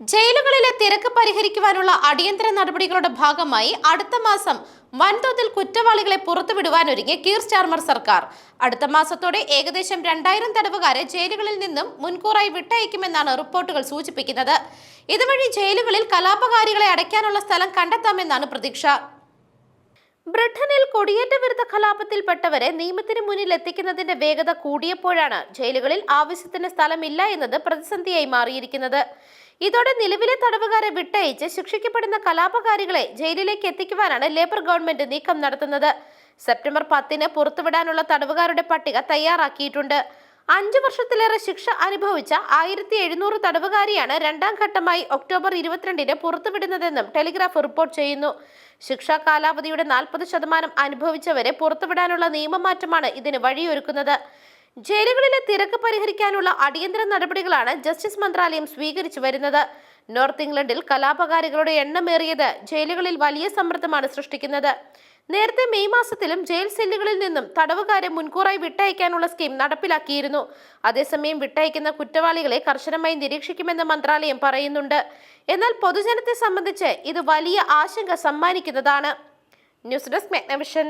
ജയിലുകളിലെ തിരക്ക് പരിഹരിക്കുവാനുള്ള അടിയന്തര നടപടികളുടെ ഭാഗമായി അടുത്ത മാസം വൻതോതിൽ കുറ്റവാളികളെ പുറത്തുവിടുവാനൊരുങ്ങി കീർ സ്റ്റാർമർ സർക്കാർ. അടുത്ത മാസത്തോടെ ഏകദേശം രണ്ടായിരം തടവുകാരെ ജയിലുകളിൽ നിന്നും മുൻകൂറായി വിട്ടയക്കുമെന്നാണ് റിപ്പോർട്ടുകൾ സൂചിപ്പിക്കുന്നത്. ഇതുവഴി ജയിലുകളിൽ കലാപകാരികളെ അടയ്ക്കാനുള്ള സ്ഥലം കണ്ടെത്താമെന്നാണ് പ്രതീക്ഷ. ബ്രിട്ടനിൽ കൊടിയേറ്റ വിരുദ്ധ കലാപത്തിൽപ്പെട്ടവരെ നിയമത്തിന് മുന്നിൽ എത്തിക്കുന്നതിന്റെ വേഗത കൂടിയപ്പോഴാണ് ജയിലുകളിൽ ആവശ്യത്തിന് സ്ഥലമില്ല എന്നത് പ്രതിസന്ധിയായി മാറിയിരിക്കുന്നത്. ഇതോടെ നിലവിലെ തടവുകാരെ വിട്ടയച്ച് ശിക്ഷിക്കപ്പെടുന്ന കലാപകാരികളെ ജയിലിലേക്ക് എത്തിക്കുവാനാണ് ലേബർ ഗവൺമെന്റ് നീക്കം നടത്തുന്നത്. സെപ്റ്റംബർ പത്തിന് പുറത്തുവിടാനുള്ള തടവുകാരുടെ പട്ടിക തയ്യാറാക്കിയിട്ടുണ്ട്. അഞ്ചു വർഷത്തിലേറെ ശിക്ഷ അനുഭവിച്ച ആയിരത്തി എഴുന്നൂറ് തടവുകാരിയാണ് രണ്ടാം ഘട്ടമായി ഒക്ടോബർ ഇരുപത്തിരണ്ടിന് പുറത്തുവിടുന്നതെന്നും ടെലിഗ്രാഫ് റിപ്പോർട്ട് ചെയ്യുന്നു. ശിക്ഷാ കാലാവധിയുടെ നാൽപ്പത് ശതമാനം അനുഭവിച്ചവരെ പുറത്തുവിടാനുള്ള നിയമമാറ്റമാണ് ഇതിന് വഴിയൊരുക്കുന്നത്. ജയിലുകളിലെ തിരക്ക് പരിഹരിക്കാനുള്ള അടിയന്തര നടപടികളാണ് ജസ്റ്റിസ് മന്ത്രാലയം സ്വീകരിച്ചു വരുന്നത്. നോർത്ത് ഇംഗ്ലണ്ടിൽ കലാപകാരികളുടെ എണ്ണമേറിയത് ജയിലുകളിൽ വലിയ സമ്മർദ്ദമാണ് സൃഷ്ടിക്കുന്നത്. നേരത്തെ മെയ് മാസത്തിലും ജയിൽ സെല്ലുകളിൽ നിന്നും തടവുകാരെ മുൻകൂറായി വിട്ടയക്കാനുള്ള സ്കീം നടപ്പിലാക്കിയിരുന്നു. അതേസമയം വിട്ടയക്കുന്ന കുറ്റവാളികളെ കർശനമായി നിരീക്ഷിക്കുമെന്ന് മന്ത്രാലയം പറയുന്നുണ്ട്. എന്നാൽ പൊതുജനത്തെ സംബന്ധിച്ച് ഇത് വലിയ ആശങ്ക സമ്മാനിക്കുന്നതാണ്. News desk മെഗ്നവിഷൻ.